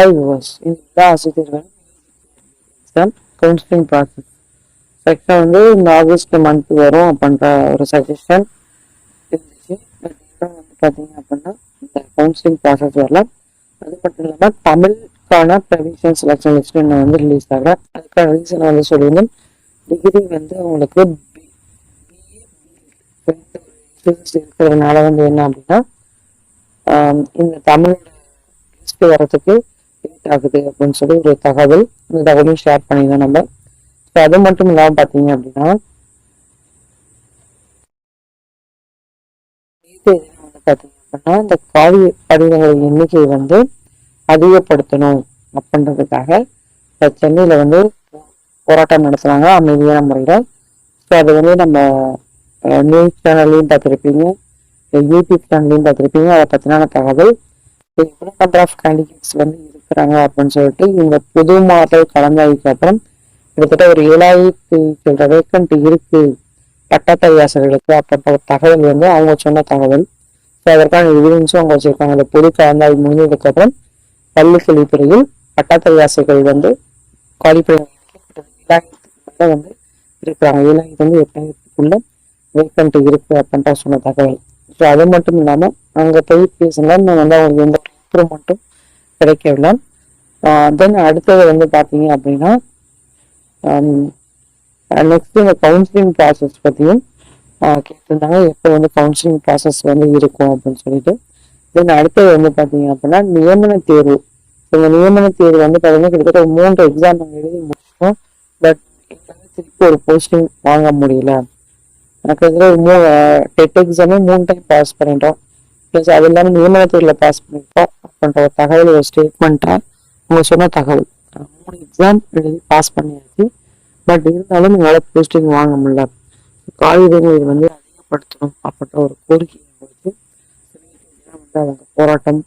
High viewers இந்த ஆசிரியர்கள் exam counselling process section வந்து இந்த ஆகஸ்ட் மந்த் வரும் அப்படின்ற ஒரு சஜஷன் இருந்துச்சு பட் வந்து பார்த்தீங்க அப்படின்னா இந்த கவுன்சிலிங் ப்ராசஸ் வரல அது மட்டும் இல்லாமல் தமிழுக்கான ப்ரொவிஷன் செலெக்ஷன் லிஸ்ட் இன்னும் வந்து ரிலீஸ் ஆகல. அதுக்கான ரீசன் வந்து சொல்லியிருந்தேன். டிகிரி வந்து அவங்களுக்கு இருக்கிறதுனால வந்து என்ன அப்படின்னா இந்த தமிழோட லிஸ்ட் வர்றதுக்கு அஃபெக்ட் ஆகுது அப்படின்னு சொல்லி ஒரு தகவல் இந்த தகவலையும் ஷேர் பண்ணியிருந்தோம் நம்ம. ஸோ அது மட்டும் இல்லாமல் பார்த்தீங்க அப்படின்னா வந்து பார்த்தீங்க அப்படின்னா இந்த காவி படிவங்களின் எண்ணிக்கை வந்து அதிகப்படுத்தணும் அப்படின்றதுக்காக சென்னையில் வந்து போராட்டம் நடத்துனாங்க அமைதியான முறையில். ஸோ அது வந்து நம்ம நியூஸ் சேனல்லையும் பார்த்துருப்பீங்க யூடியூப் சேனல்லையும் பார்த்துருப்பீங்க அதை பற்றின தகவல். எவ்வளோ நம்பர் ஆஃப் கேண்டிடேட்ஸ் வந்து இருக்கிறாங்க அப்படின்னு சொல்லிட்டு இந்த புது மாடல் கலந்தாய்வுக்கு அப்புறம் கிட்டத்தட்ட ஒரு ஏழாயிரத்தி சில வேக்கண்ட் இருக்கு பட்டத்தை ஆசிரியர்களுக்கு அப்படின்ற ஒரு தகவல் வந்து அவங்க சொன்ன தகவல். ஸோ அதற்கான எவிடன்ஸும் அவங்க வச்சிருக்காங்க. அந்த பொது கலந்தாய்வு முடிஞ்சதுக்கு அப்புறம் பள்ளி கல்வித்துறையில் பட்டதாரி ஆசிரியர்கள் வந்து குவாலிஃபை ஏழாயிரத்துக்கு வந்து இருக்கிறாங்க ஏழாயிரத்து வந்து எட்டாயிரத்துக்குள்ள வேக்கண்ட் இருக்கு அப்படின்ற சொன்ன தகவல். ஸோ அது மட்டும் இல்லாமல் அங்கே போய் பேசினா நான் வந்து அவங்களுக்கு எந்த இம்ப்ரூவ்மெண்ட்டும் கிடைக்கவில்லை. தென் அடுத்தது வந்து பார்த்தீங்க அப்படின்னா நெக்ஸ்ட் இந்த கவுன்சிலிங் ப்ராசஸ் பற்றியும் கேட்டிருந்தாங்க. எப்போ வந்து கவுன்சிலிங் ப்ராசஸ் வந்து இருக்கும் அப்படின்னு சொல்லிட்டு. தென் அடுத்தது வந்து பார்த்தீங்க அப்படின்னா நியமன தேர்வு. இந்த நியமன தேர்வு வந்து பார்த்தீங்கன்னா கிட்டத்தட்ட ஒரு மூன்று எக்ஸாம் நாங்கள் எழுதி முடிச்சோம் பட் எங்களால் திருப்பி ஒரு போஸ்டிங் வாங்க முடியல. எனக்கு ஒரு மூ டெட் எக்ஸாமே மூணு டைம் பாஸ் பண்ணிட்டோம். ப்ளஸ் அது இல்லாமல் நியமன தேர்வில் பாஸ் பண்ணிட்டோம். அப்படின்ற ஒரு தகவல் ஒரு ஸ்டேட்மெண்ட்டாக அவங்க சொன்ன தகவல். மூணு எக்ஸாம் எழுதி பாஸ் பண்ணியாச்சு. பட் இருந்தாலும் எங்களால் போஸ்டிங் வாங்க முடியல. காகிதங்கள் வந்து அதிகப்படுத்தணும் அப்படின்ற ஒரு கோரிக்கையை வந்து வந்து அவங்க போராட்டம்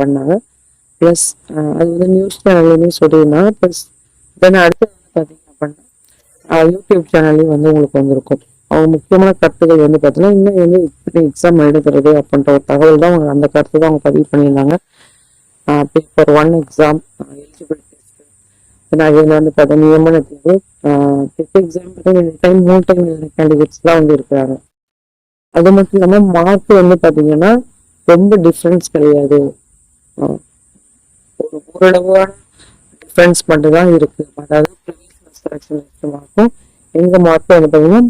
பண்ணாங்க. ப்ளஸ் அது வந்து நியூஸ் சேனல்லையுமே சொல்லியிருந்தாங்க ப்ளஸ் தென் அடுத்து வந்து பார்த்தீங்க அப்படின்னா யூடியூப் சேனல்லையும் வந்து உங்களுக்கு வந்திருக்கும். அவங்க முக்கியமான கருத்துக்கள் வந்து பார்த்தீங்கன்னா இன்னும் வந்து இப்படி எக்ஸாம் எழுதுறது அப்படின்ற ஒரு தகவல் தான் அவங்க அந்த கருத்து தான் அவங்க பதிவு பண்ணியிருந்தாங்க. Paper one exam eligibility test அதில் வந்து பார்த்தா நியமன தேர்வு டெஸ்ட் எக்ஸாம் பார்த்தீங்கன்னா டைம் மூணு டைம் எழுதின கேண்டிடேட்ஸ்லாம் வந்து இருக்கிறாங்க அது மட்டும் இல்லாமல் மார்க் வந்து பார்த்தீங்கன்னா ரொம்ப டிஃப்ரென்ஸ் கிடையாது. ஒரு ஓரளவான டிஃப்ரென்ஸ் மட்டும் தான் இருக்கு. அதாவது செலெக்ஷன் மார்க்கும் எங்கள் மார்க்கும் வந்து பார்த்தீங்கன்னா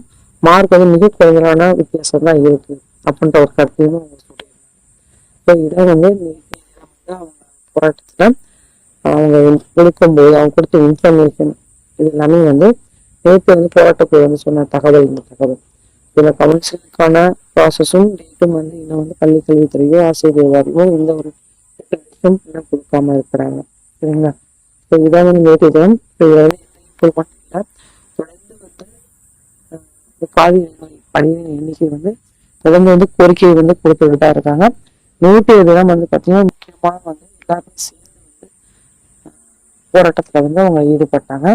மார்க் வந்து மிக குறைவான வித்தியாசம் தான் இருக்குது அப்படின்ற ஒரு கருத்தையும் அவங்க சொல்லியிருக்காங்க. ஸோ இதை வந்து வந்து அவங்க போராட்டத்தில் அவங்க கொடுக்கும்போது அவங்க கொடுத்த இன்ஃபர்மேஷன் இது எல்லாமே வந்து நேற்று வந்து போராட்டக்குழு வந்து சொன்ன தகவல் இந்த தகவல். இதில் கவுன்சிலுக்கான ப்ராசஸும் டேட்டும் வந்து இன்னும் வந்து பள்ளி கல்வித்துறையோ ஆசிரியர் வாரியமோ இந்த ஒரு இன்னும் கொடுக்காம இருக்கிறாங்க. சரிங்களா? ஸோ இதான் வந்து நேற்று தினம் ஸோ இதில் வந்து இல்லை தொடர்ந்து வந்து காவி பணியின் எண்ணிக்கை வந்து தொடர்ந்து வந்து கோரிக்கையை வந்து கொடுத்துட்டு தான் இருக்காங்க. நேற்றைய தினம் வந்து பார்த்தீங்கன்னா முக்கியமாக வந்து எல்லாருமே சேர்ந்து வந்து போராட்டத்தில் வந்து அவங்க ஈடுபட்டாங்க.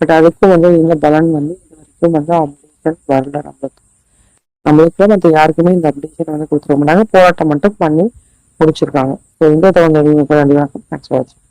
பட் அதுக்கும் வந்து இந்த பலன் வந்து இது வரைக்கும் வந்து அப்டேஷன் வரல நம்மளுக்கு. நம்மளுக்கு மற்ற யாருக்குமே இந்த அப்டேஷன் வந்து கொடுத்துருக்க மாட்டாங்க. போராட்டம் மட்டும் பண்ணி முடிச்சிருக்காங்க. ஸோ இந்த தகவல் தேங்க்ஸ் ஃபார் வாட்சிங்